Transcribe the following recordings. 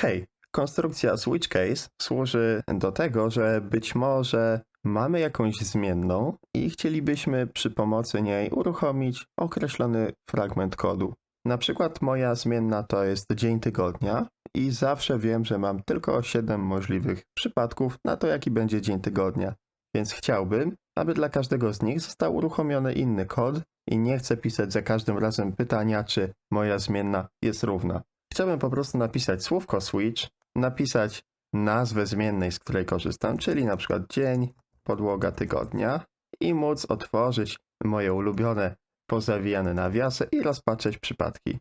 Hej, konstrukcja switch case służy do tego, że być może mamy jakąś zmienną i chcielibyśmy przy pomocy niej uruchomić określony fragment kodu. Na przykład moja zmienna to jest dzień tygodnia i zawsze wiem, że mam tylko 7 możliwych przypadków na to, jaki będzie dzień tygodnia. Więc chciałbym, aby dla każdego z nich został uruchomiony inny kod i nie chcę pisać za każdym razem pytania, czy moja zmienna jest równa. Chciałbym po prostu napisać słówko switch, napisać nazwę zmiennej, z której korzystam, czyli na przykład dzień, podłoga tygodnia i móc otworzyć moje ulubione pozawijane nawiasy i rozpatrzeć przypadki.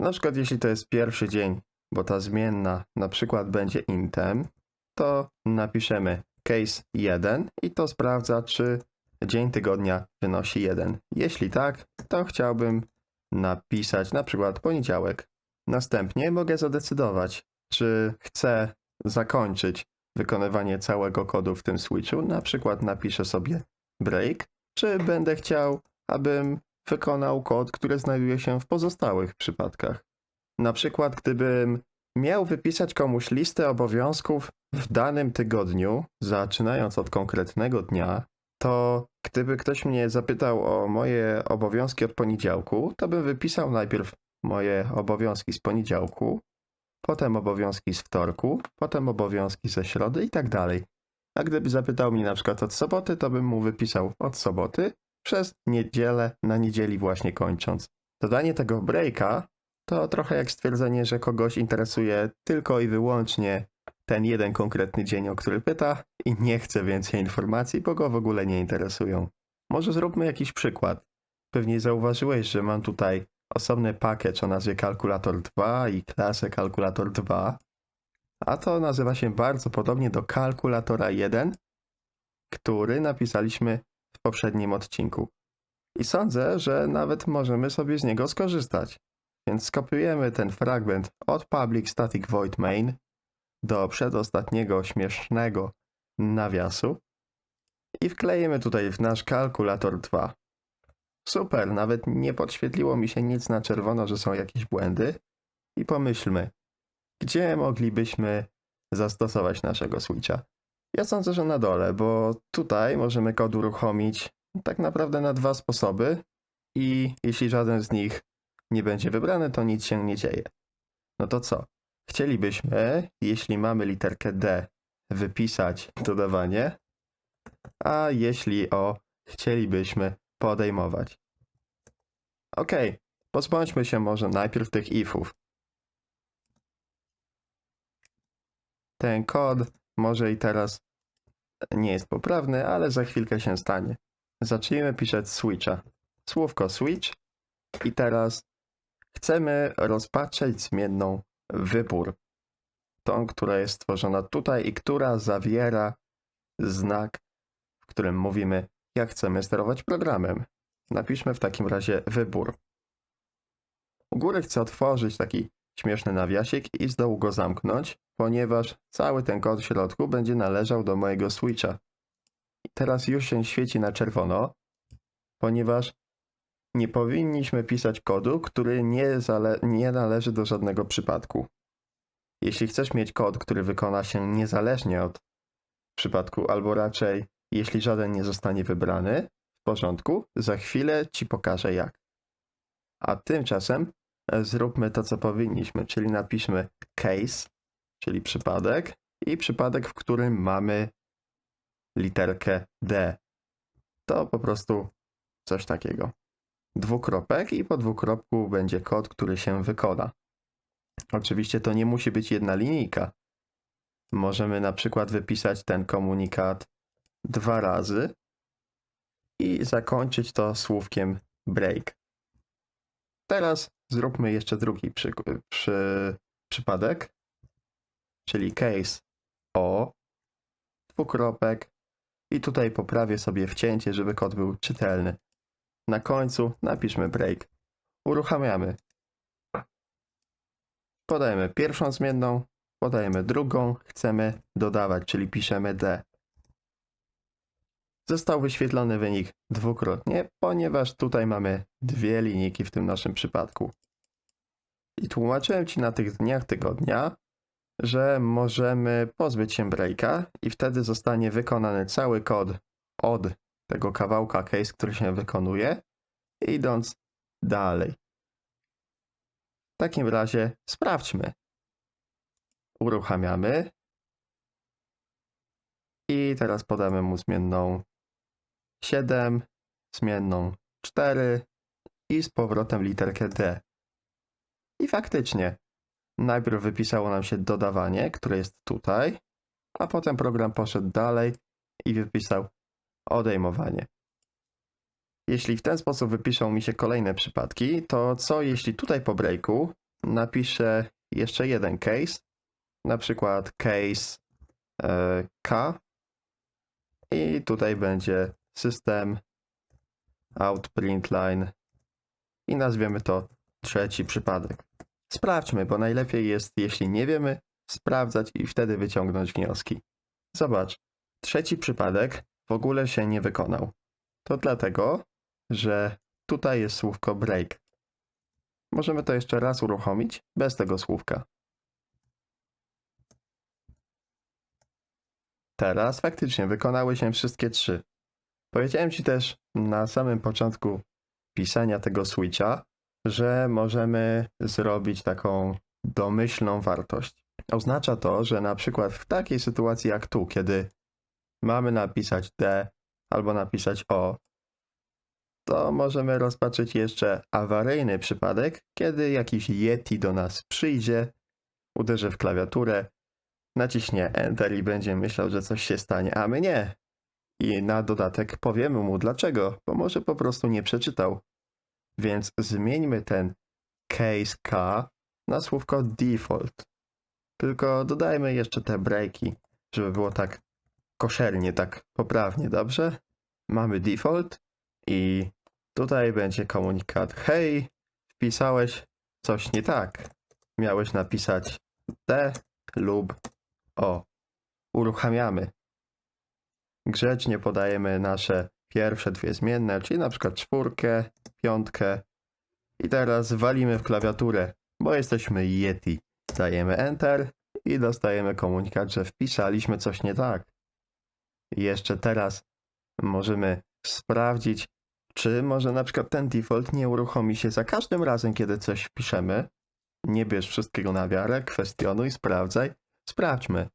Na przykład jeśli to jest pierwszy dzień, bo ta zmienna na przykład będzie intem, to napiszemy case 1 i to sprawdza, czy dzień tygodnia wynosi 1. Jeśli tak, to chciałbym napisać na przykład poniedziałek. Następnie mogę zadecydować, czy chcę zakończyć wykonywanie całego kodu w tym switchu. Na przykład napiszę sobie break, czy będę chciał, abym wykonał kod, który znajduje się w pozostałych przypadkach. Na przykład, gdybym miał wypisać komuś listę obowiązków w danym tygodniu, zaczynając od konkretnego dnia, to gdyby ktoś mnie zapytał o moje obowiązki od poniedziałku, to bym wypisał najpierw moje obowiązki z poniedziałku, potem obowiązki z wtorku, potem obowiązki ze środy i tak dalej. A gdyby zapytał mnie na przykład od soboty, to bym mu wypisał od soboty przez niedzielę, na niedzieli właśnie kończąc. Dodanie tego breaka to trochę jak stwierdzenie, że kogoś interesuje tylko i wyłącznie ten jeden konkretny dzień, o który pyta i nie chce więcej informacji, bo go w ogóle nie interesują. Może zróbmy jakiś przykład. Pewnie zauważyłeś, że mam tutaj osobny pakiet o nazwie Kalkulator 2 i klasę Kalkulator 2, a to nazywa się bardzo podobnie do Kalkulatora 1, który napisaliśmy w poprzednim odcinku. I sądzę, że nawet możemy sobie z niego skorzystać. Więc skopiujemy ten fragment od public static void main do przedostatniego śmiesznego nawiasu i wklejemy tutaj w nasz kalkulator 2. Super, nawet nie podświetliło mi się nic na czerwono, że są jakieś błędy. I pomyślmy, gdzie moglibyśmy zastosować naszego switcha? Ja sądzę, że na dole, bo tutaj możemy kod uruchomić tak naprawdę na dwa sposoby i jeśli żaden z nich nie będzie wybrany, to nic się nie dzieje. No to co? Chcielibyśmy, jeśli mamy literkę D, wypisać dodawanie, a jeśli O, chcielibyśmy podejmować. Ok, pozbądźmy się może najpierw tych ifów. Ten kod może i teraz nie jest poprawny, ale za chwilkę się stanie. Zacznijmy pisać switcha. Słówko switch i teraz chcemy rozpatrzeć zmienną wybór. Tą, która jest stworzona tutaj i która zawiera znak, w którym mówimy, jak chcemy sterować programem. Napiszmy w takim razie wybór. U góry chcę otworzyć taki śmieszny nawiasik i z dołu go zamknąć, ponieważ cały ten kod w środku będzie należał do mojego switcha. Teraz już się świeci na czerwono, ponieważ nie powinniśmy pisać kodu, który nie, nie należy do żadnego przypadku. Jeśli chcesz mieć kod, który wykona się niezależnie od przypadku, albo raczej jeśli żaden nie zostanie wybrany, w porządku, za chwilę ci pokażę jak. A tymczasem e, zróbmy to, co powinniśmy, czyli napiszmy case, czyli przypadek i przypadek, w którym mamy literkę D. To po prostu coś takiego dwukropek i po dwukropku będzie kod, który się wykona. Oczywiście to nie musi być jedna linijka. Możemy na przykład wypisać ten komunikat dwa razy i zakończyć to słówkiem break. Teraz zróbmy jeszcze drugi przy, przy, przypadek, czyli case o, dwukropek i tutaj poprawię sobie wcięcie, żeby kod był czytelny. Na końcu napiszmy break. Uruchamiamy. Podajemy pierwszą zmienną, podajemy drugą, chcemy dodawać, czyli piszemy D. Został wyświetlony wynik dwukrotnie, ponieważ tutaj mamy dwie linijki w tym naszym przypadku. I tłumaczyłem Ci na tych dniach tygodnia, że możemy pozbyć się breaka i wtedy zostanie wykonany cały kod od tego kawałka case, który się wykonuje, idąc dalej. W takim razie sprawdźmy. Uruchamiamy. I teraz podamy mu zmienną 7, zmienną 4 i z powrotem literkę D. I faktycznie, najpierw wypisało nam się dodawanie, które jest tutaj, a potem program poszedł dalej i wypisał odejmowanie. Jeśli w ten sposób wypiszą mi się kolejne przypadki, to co jeśli tutaj po breaku napiszę jeszcze jeden case, na przykład case e, K i tutaj będzie system out print line i nazwiemy to trzeci przypadek. Sprawdźmy, bo najlepiej jest, jeśli nie wiemy, sprawdzać i wtedy wyciągnąć wnioski. Zobacz, trzeci przypadek w ogóle się nie wykonał. To dlatego, że tutaj jest słówko break. Możemy to jeszcze raz uruchomić bez tego słówka. Teraz faktycznie wykonały się wszystkie trzy. Powiedziałem Ci też na samym początku pisania tego switcha, że możemy zrobić taką domyślną wartość. Oznacza to, że na przykład w takiej sytuacji jak tu, kiedy mamy napisać D albo napisać O, to możemy rozpatrzyć jeszcze awaryjny przypadek, kiedy jakiś Yeti do nas przyjdzie, uderzy w klawiaturę, naciśnie Enter i będzie myślał, że coś się stanie, a my nie. I na dodatek powiemy mu dlaczego, bo może po prostu nie przeczytał. Więc zmieńmy ten case K na słówko default. Tylko dodajmy jeszcze te breaki, żeby było tak koszernie, tak poprawnie, dobrze? Mamy default i tutaj będzie komunikat. Hej, wpisałeś coś nie tak. Miałeś napisać D lub O. Uruchamiamy. Grzecznie podajemy nasze pierwsze dwie zmienne, czyli na przykład czwórkę, piątkę. I teraz walimy w klawiaturę, bo jesteśmy Yeti. Dajemy Enter i dostajemy komunikat, że wpisaliśmy coś nie tak. Jeszcze teraz możemy sprawdzić, czy może na przykład ten default nie uruchomi się za każdym razem, kiedy coś wpiszemy. Nie bierz wszystkiego na wiarę, kwestionuj, sprawdzaj. Sprawdźmy.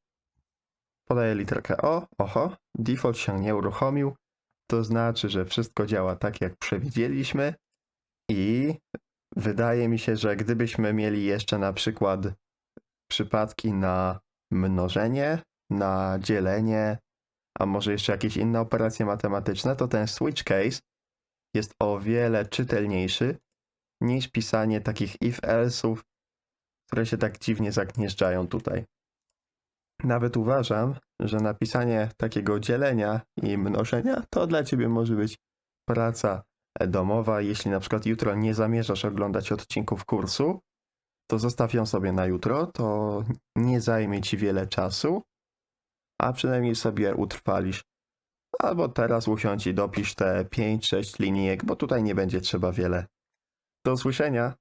Podaję literkę O, oho, default się nie uruchomił. To znaczy, że wszystko działa tak, jak przewidzieliśmy. I wydaje mi się, że gdybyśmy mieli jeszcze na przykład przypadki na mnożenie, na dzielenie, a może jeszcze jakieś inne operacje matematyczne, to ten switch case jest o wiele czytelniejszy niż pisanie takich if-else'ów, które się tak dziwnie zagnieżdżają tutaj. Nawet uważam, że napisanie takiego dzielenia i mnożenia to dla ciebie może być praca domowa. Jeśli na przykład jutro nie zamierzasz oglądać odcinków kursu, to zostaw ją sobie na jutro, to nie zajmie ci wiele czasu, a przynajmniej sobie utrwalisz. Albo teraz usiądź i dopisz te 5-6 linijek, bo tutaj nie będzie trzeba wiele. Do usłyszenia.